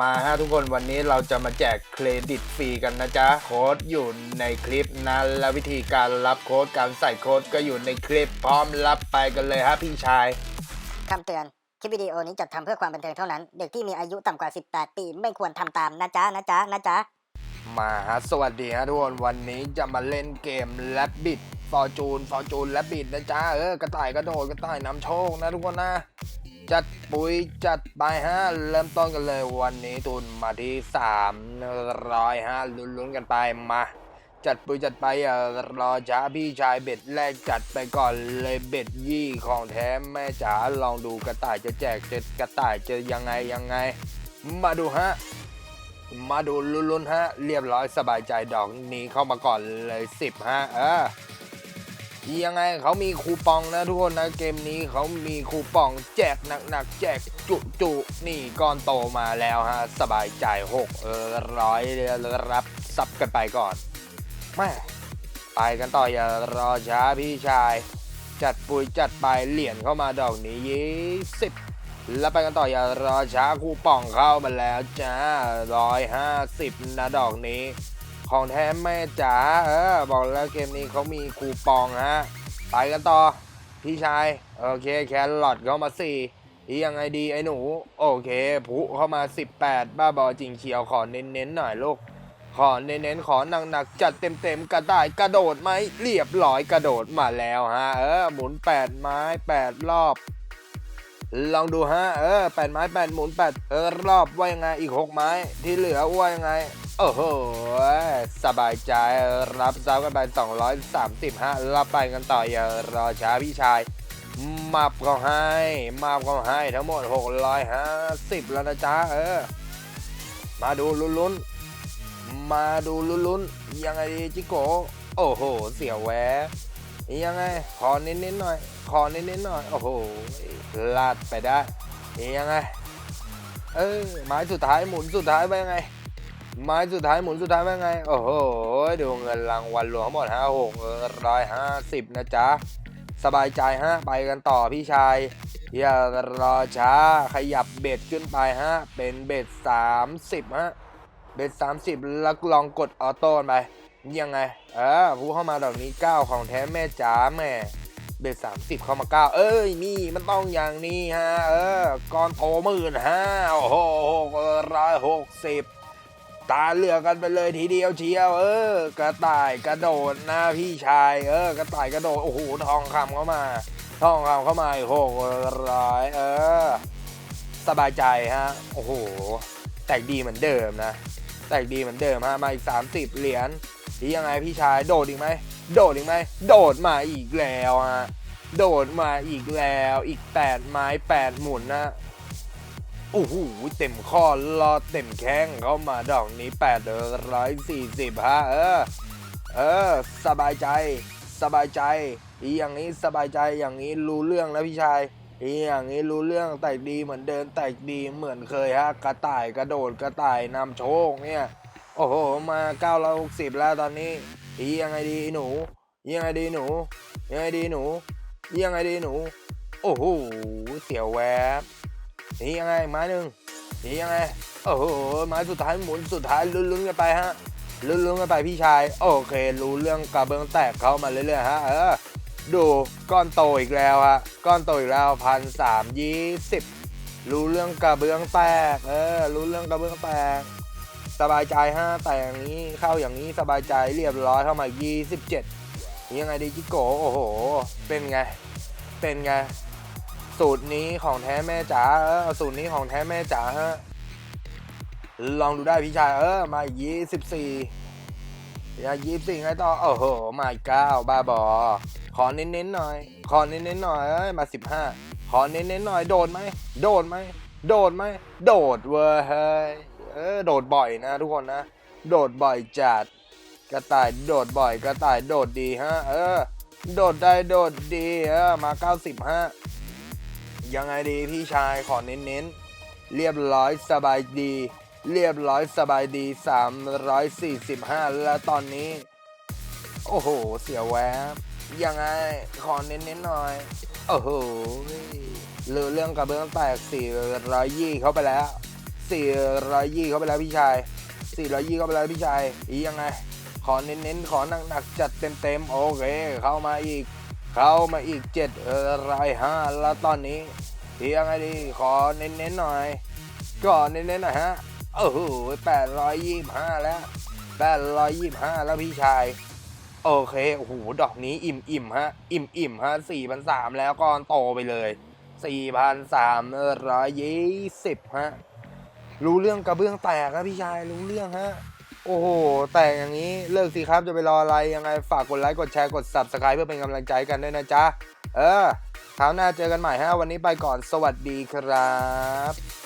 มาฮะทุกคนวันนี้เราจะมาแจกเครดิตฟรีกันนะจ๊ะโค้ดอยู่ในคลิปนะและวิธีการรับโค้ดการใส่โค้ดก็อยู่ในคลิปพร้อมรับไปกันเลยฮะพี่ชายคำเตือน คลิปวิดีโอนี้จัดทำเพื่อความบันเทิงเท่านั้น เด็กที่มีอายุต่ำกว่า 18 ปี ไม่ควรทำตามนะจ๊ะนะจ๊ะนะจ๊ะมาฮะสวัสดีฮะทุกคนวันนี้จะมาเล่นเกมแลบบิดฟอร์จูนฟอร์จูนแลบบิดนะจ๊ะเออกระต่ายกระโดดกระต่ายนำโชคนะทุกคนนะ จัดปุ๋ยจัดไปฮะเริ่มต้นกันเลยวันนี้ตุนมาที่300ฮะลุ้นๆกันไปมาจัดปุ๋ยจัดไปอย่ารอช้าพี่ชายเบ็ดแรกจัดไปก่อนเลยเบ็ดยี่ของแท้แม่จ๋าลองดูกระต่ายจะแจกจะกระต่ายจะยังไงยังไง มาดูฮะมาดูลุ้นๆฮะ เรียบร้อยสบายใจดอกนี้เข้ามาก่อนเลย10ฮะเออ ยังไงเขามีคูปองนะทุกคนนะเกมนี้เขามีคูปองแจกหนักๆ แจกจุๆนี่ก้อนโตมาแล้วฮะ สบายใจ6เออร้อยรับซับกันไปก่อนแม่ไปกันต่ออย่ารอช้าพี่ชาย จัดปุ๋ยจัดไปเหรียญเข้ามาดอกนี้ยี่สิบแล้วไปกันต่ออย่ารอช้าคูปองเข้ามาแล้วจ้าร้อยห้าสิบนะดอกนี้ ของแท้แม่จ๋าเออบอกแล้วเกมนี้เขามีคูปองฮะไปกันต่อ พี่ชาย โอเคแครอทเข้ามาสี่ยังไงดีไอ้หนู โอเคผูเข้ามา 18 บ้าบอจริงเชียวขอเน้นๆหน่อยลูกขอเน้นๆขอหนักๆจัดเต็มๆกระต่ายกระโดดไหมเรียบร้อยกระโดดมาแล้วฮะ เออหมุน 8 ไม้ 8 รอบ ลองดูฮะ เออแปดไม้แปดหมุนแปดเออรอบว่ายังไงอีกหกไม้ที่เหลือว่ายังไง โอ้โห สบายใจรับซับกันไป 230ฮะรับไปกันต่ออย่ารอช้าพี่ชายมับก็ให้มับก็ให้ทั้งหมด 650 แล้วนะจ๊ะเออ มาดูลุ้นๆ มาดูลุ้นๆ ยังไงดีจิโก โอ้โห เสียวแหวยังไง ขอเน้นๆหน่อย ขอเน้นๆหน่อย โอ้โหลาดไปได้ ยังไง เออไม้สุดท้ายหมุนสุดท้ายไปยังไง ไม้สุดท้ายหมุนสุดท้ายไปยังไง โอ้โห ดูเงินรางวัลรวมทั้งหมดห้าหกร้อยห้าสิบนะจ๊ะ สบายใจฮะ ไปกันต่อพี่ชาย อย่ารอช้า ขยับเบ็ดขึ้นไปฮะ เป็นเบ็ดสามสิบฮะ เบ็ด30แล้วลองกดออโต้ไป ยังไง เออผู้เข้ามาดอกนี้9ของแท้แม่จ๋าแม่เบ็ด30เข้ามา9เอ้ยนี่มันต้องอย่างนี้ฮะ เออก้อนโตหมื่นห้าโอ้โหร้อยหกสิบ ตาเหลือกันไปเลยทีเดียวเชียว เออ กระต่ายกระโดดนะพี่ชาย เออ กระต่ายกระโดดโอ้โหทองคำเข้ามา ทองคำเข้ามาหกร้อยเออ สบายใจฮะโอ้โห แตกดีเหมือนเดิมนะ แตกดีเหมือนเดิมฮะมาอีก30เหรียญที่ยังไงพี่ชายโดดอีกไหมโดดอีกไหมโดดมาอีกแล้วฮะโดดมาอีกแล้วอีก8ไม้8หมุนนะ โอ้โหเต็มข้อลอดเต็มแข้งเข้ามาดอกนี้840ฮะเออ เออ สบายใจ สบายใจ อย่างนี้สบายใจอย่างนี้รู้เรื่องแล้วพี่ชายอย่างนี้รู้เรื่องแตกดีเหมือนเดิมแตกดีเหมือนเคยฮะกระต่ายกระโดดกระต่ายนำโชคเนี่ย โอ้โห มา960แล้วตอนนี้อียังไงดีหนู ยังไงดีหนู ยังไงดีหนู ยังไงดีหนู โอ้โห เสียวแวบ นี่ยังไงไม้หนึ่งนี่ยังไงโอ้โหไม้สุดท้ายหมุนสุดท้ายลุ้นๆกันไปฮะลุ้นๆกันไปพี่ชาย โอเค รู้เรื่องกระเบื้องแตกเข้ามาเรื่อยๆฮะเออดูก้อนโตอีกแล้วฮะก้อนโตอีกแล้วพันสามยี่สิบรู้เรื่องกระเบื้องแตกเออรู้เรื่องกระเบื้องแตกสบายใจฮะแต่อย่างนี้เข้าอย่างนี้สบายใจเรียบร้อยเข้ามายี่สิบเจ็ดยังไงดีจิโกโอ้โห เป็นไง เป็นไง สูตรนี้ของแท้แม่จ๋าเออสูตรนี้ของแท้แม่จ๋าฮะลองดูได้พี่ชายเออมายี่สิบสี่ยายี่สิบสี่ไงต่อโอ้โหมาอีกเก้าบ้าบอ ขอเน้นๆหน่อย ขอเน้นๆหน่อยเอ้ยมาสิบห้าขอเน้นๆหน่อยโดดไหมโดดไหมโดดไหมโดดเว้ยเฮ้ยเออโดดบ่อยนะ ทุกคนนะ โดดบ่อยจัดกระต่ายโดดบ่อยกระต่ายโดดดีฮะเออ โดดได้โดดดีเออมาเก้าสิบห้า ยังไงดีพี่ชายขอเน้นๆ เรียบร้อยสบายดี เรียบร้อยสบายดี 345 แล้วตอนนี้ โอ้โห เสียแวบยังไงขอเน้นๆหน่อย โอ้โหเรือเรื่องกระเบื้องแตก400ยี่เข้าไปแล้วสี่ร้อยยี่เข้าไปแล้วพี่ชายสี่ร้อยยี่เข้าไปแล้วพี่ชายอียังไง ขอเน้นๆขอหนักๆจัดเต็มๆโอเค เข้ามาอีกเข้ามาอีกเจ็ดร้อยห้าแล้วตอนนี้ เทียงไงดี ขอเน้นๆหน่อย ก่อนเน้นๆหน่อยฮะ โอ้โหแปดร้อยยี่ห้าแล้วแปดร้อยยี่ห้าแล้วพี่ชาย โอเคโอ้โหดอกนี้อิ่มอิ่มๆฮะ อิ่มอิ่มๆฮะสี่พันสามแล้วก่อนโตไปเลยสี่พันสามร้อยยี่สิบฮะ รู้เรื่องกระเบื้องแตกครับพี่ชายรู้เรื่องฮะโอ้โห แต่อย่างนี้เลิกสิครับจะไปรออะไรยังไงฝากกดไลค์ กดแชร์ กด subscribe เพื่อเป็นกำลังใจกันด้วยนะจ๊ะ เออ คราวหน้าเจอกันใหม่ฮะวันนี้ไปก่อนสวัสดีครับ